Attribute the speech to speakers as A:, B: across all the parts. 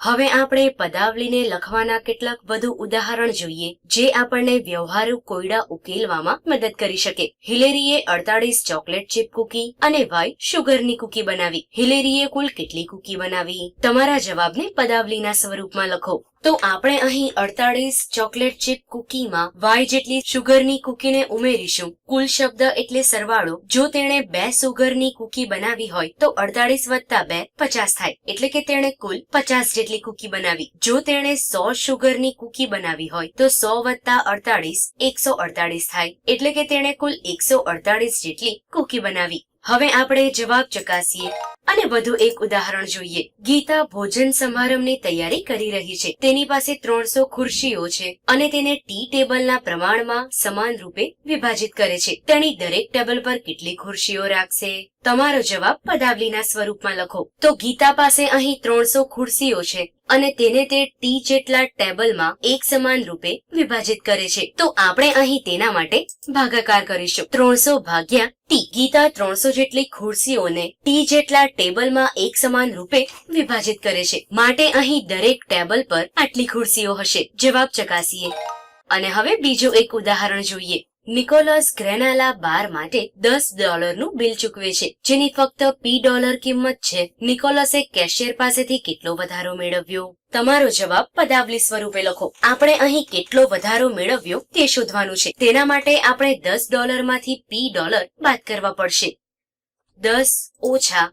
A: હવે આપણે પદાવલીને લખવાના કેટલાક વધુ ઉદાહરણ જોઈએ, જે આપણને વ્યવહારુ કોયડા ઉકેલવામાં મદદ કરી શકે. હિલેરીએ અડતાળીસ ચોકલેટ ચીપ કુકી અને વાય શુગરની કુકી બનાવી. હિલેરીએ કુલ કેટલી કુકી બનાવી? તમારા જવાબને પદાવલીના સ્વરૂપમાં લખો. તો આપણે અહીં અડતાળીસ ચોકલેટ ચીપ કુકીમાં વાય જેટલી શુગરની કુકીને ઉમેરીશું. કુલ શબ્દ એટલે સરવાળો. જો તેણે બે સુગરની કુકી બનાવી હોય, તો અડતાળીસ વત્તા બે પચાસ થાય. એટલે કે તેણે કુલ પચાસ જેટલી કુકી બનાવી. જો તેણે સો શુગરની કુકી બનાવી હોય, તો સો વત્તા અડતાળીસ એકસો અડતાળીસ થાય. એટલે કે તેણે કુલ એકસો અડતાળીસ જેટલી કુકી બનાવી. હવે આપણે જવાબ ચકાસીએ. અને વધુ એક ઉદાહરણ જોઈએ. ગીતા ભોજન સમારંભની તૈયારી કરી રહી છે. તેની પાસે ત્રણસો ખુરશીઓ છે અને તેને ટી ટેબલના પ્રમાણમાં સમાન રૂપે વિભાજિત કરે છે. તેની દરેક ટેબલ પર કેટલી ખુરશીઓ રાખશે? તમારો જવાબ પદાવલીના સ્વરૂપમાં લખો. તો ગીતા પાસે અહીં ત્રણસો ખુરશીઓ છે. અને તેને તે ટી જેટલા ટેબલમાં એક સમાન રૂપે વિભાજિત કરે છે. તો આપણે અહીં તેના માટે ભાગાકાર કરીશું. ત્રણસો ભાગ્યા ટી ગીતા ત્રણસો જેટલી ખુરશીઓને ટી જેટલા ટેબલમાં એક સમાન રૂપે વિભાજિત કરે છે. માટે અહીં દરેક ટેબલ પર આટલી ખુરશીઓ હશે. જવાબ ચકાસીએ. અને હવે બીજું એક ઉદાહરણ જોઈએ. નિકોલસ ગ્રેનાલા બાર માટે દસ ડોલરનું બિલ ચૂકવે છે, જેની ફક્ત પી ડોલર કિંમત છે. નિકોલસે કેશિયર પાસેથી કેટલો વધારો મેળવ્યો? તમારો જવાબ પદાવલી સ્વરૂપે લખો. આપણે અહીં કેટલો વધારો મેળવ્યો તે શોધવાનું છે. તેના માટે આપણે દસ ડોલરમાંથી પી ડોલર બાદ કરવા પડશે. દસ ઓછા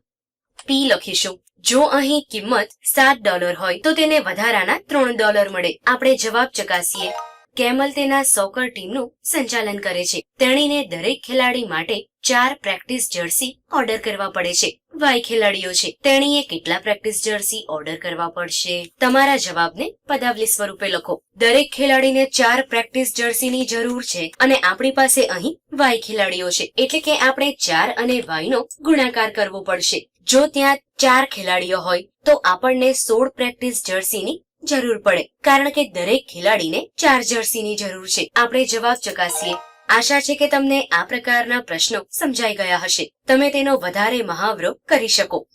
A: પી લખીશું. જો અહીં કિંમત સાત ડોલર હોય તો તેને વધારાના ત્રણ ડોલર મળે. આપણે જવાબ ચકાસીએ. કેમલ તેના સોકર ટીમનું સંચાલન કરે છે. તેણીને દરેક ખેલાડી માટે ચાર પ્રેક્ટિસ જર્સી ઓર્ડર કરવા પડે છે. વાય ખેલાડીઓ છે. તેણીએ કેટલા પ્રેક્ટિસ જર્સી ઓર્ડર કરવા પડશે? તમારા જવાબને પદાવલી સ્વરૂપે લખો. દરેક ખેલાડીને ચાર પ્રેક્ટિસ જર્સીની જરૂર છે અને આપણી પાસે અહીં વાય ખેલાડીઓ છે. એટલે કે આપણે ચાર અને વાયનો ગુણાકાર કરવો પડશે. જો ત્યાં ચાર ખેલાડીઓ હોય, તો આપણને સોળ પ્રેક્ટિસ જર્સીની જરૂર પડે. કારણ કે દરેક ખેલાડીને ચાર જર્સીની જરૂર છે. આપણે જવાબ ચકાસીએ. આશા છે કે તમને આ પ્રકારના પ્રશ્નો સમજાઈ ગયા હશે. તમે તેનો વધારે મહાવરો કરી શકો.